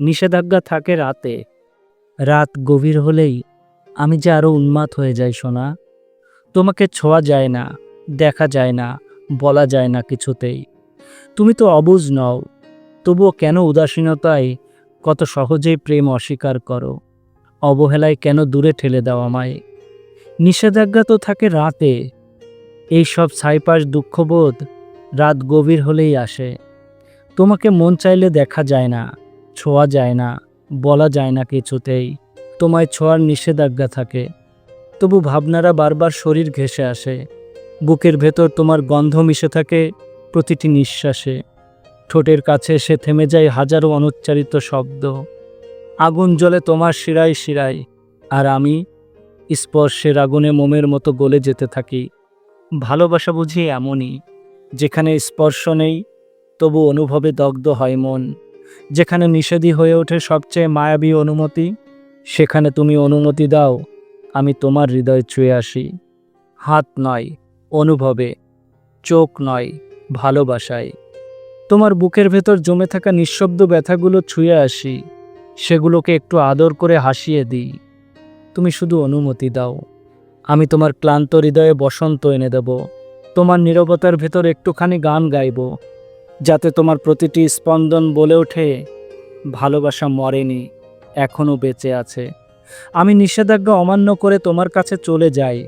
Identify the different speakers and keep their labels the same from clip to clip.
Speaker 1: নিষেধাজ্ঞা থাকে রাতে। রাত গভীর হলেই আমি যে আরও উন্মাদ হয়ে যাই সোনা, তোমাকে ছোঁয়া যায় না, দেখা যায় না, বলা যায় না কিছুতেই। তুমি তো অবুজ নও, তবুও কেন উদাসীনতায় কত সহজেই প্রেম অস্বীকার করো? অবহেলায় কেন দূরে ঠেলে দাও আমায়? নিষেধাজ্ঞা তো থাকে রাতে। এই সব ছাইপাশ দুঃখবোধ রাত গভীর হলেই আসে। তোমাকে মন চাইলে দেখা যায় না ছোঁয়া যায় না, বলা যায় না কিছুতেই। তোমায় ছোঁয়ার নিষেধাজ্ঞা থাকে। তবু ভাবনারা বারবার শরীর ঘেঁষে আসে। বুকের ভেতর তোমার গন্ধ মিশে থাকে, প্রতিটি নিঃশ্বাসে। ঠোঁটের কাছে এসে থেমে যায় হাজারো অনুচ্চারিত শব্দ। আগুন জ্বলে তোমার শিরায় শিরায়, আর আমি স্পর্শের আগুনে মোমের মতো গলে যেতে থাকি। ভালোবাসা বুঝি এমনই, যেখানে স্পর্শ নেই, তবু অনুভবে দগ্ধ হয় মন। যেখানে নিষেধই হয়ে ওঠে সবচেয়ে মায়াবী অনুমতি, সেখানে তুমি অনুমতি দাও, আমি তোমার হৃদয় ছুঁয়ে আসি। হাত নয়, অনুভবে, চোখ নয়, ভালোবাসায়। তোমার বুকের ভেতর জমে থাকা নিঃশব্দ ব্যথাগুলো ছুঁয়ে আসি, সেগুলোকে একটু আদর করে হাসিয়ে দিই। তুমি শুধু অনুমতি দাও, আমি তোমার ক্লান্ত হৃদয়ে বসন্ত এনে দেব। তোমার নীরবতার ভেতর একটুখানি গান গাইব যাতে তোমার প্রতিটি স্পন্দন বলে ওঠে, ভালোবাসা মরেনি এখনও বেঁচে আছে। আমি নিষেধাজ্ঞা অমান্য করে তোমার কাছে চলে যাই,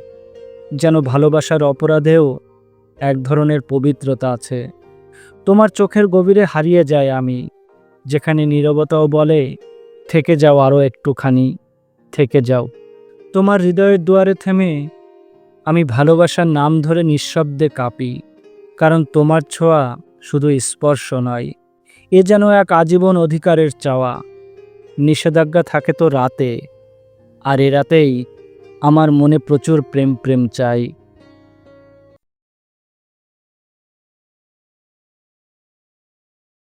Speaker 1: যেন ভালোবাসার অপরাধেও এক ধরনের পবিত্রতা আছে। তোমার চোখের গভীরে হারিয়ে যায় আমি, যেখানে নীরবতাও বলে, থেকে যাও আরও একটুখানি, থেকে যাও। তোমার হৃদয়ের দুয়ারে থেমে, আমি ভালোবাসার নাম ধরে নিঃশব্দে কাঁপি, কারণ তোমার ছোঁয়া শুধু স্পর্শ নয়, এ যেন এক আজীবন অধিকারের চাওয়া। নিষেধাজ্ঞা থাকে তো রাতে, আর এ রাতেই আমার মনে প্রচুর প্রেম প্রেম চাই।